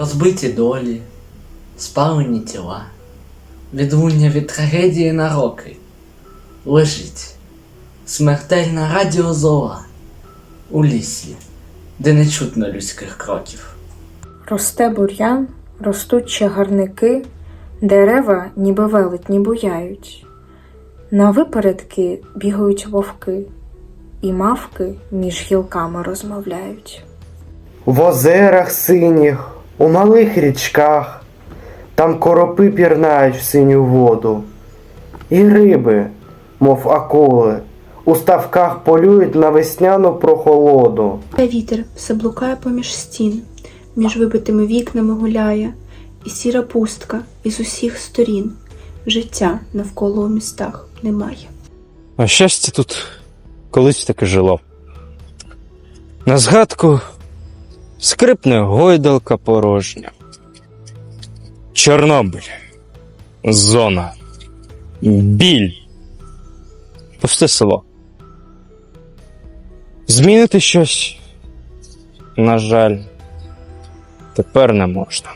розбиті долі, спалені тіла, відлуння від трагедії на роки. Лежить смертельна радіозола у лісі, де не чутно людських кроків. Росте бур'ян, ростуть чагарники, дерева ніби велетні буяють. На випередки бігають вовки, і мавки між гілками розмовляють. В озерах синіх, у малих річках, там коропи пірнають в синю воду, і риби, мов акули, у ставках полюють на весняну прохолоду. Та вітер все блукає поміж стін, між вибитими вікнами гуляє, і сіра пустка із усіх сторін. Життя навколо у містах немає. А щастя тут колись таки жило. На згадку скрипне гойдалка порожня. Чорнобиль. Зона. Біль. Пусте село. Змінити щось, на жаль, тепер не можна.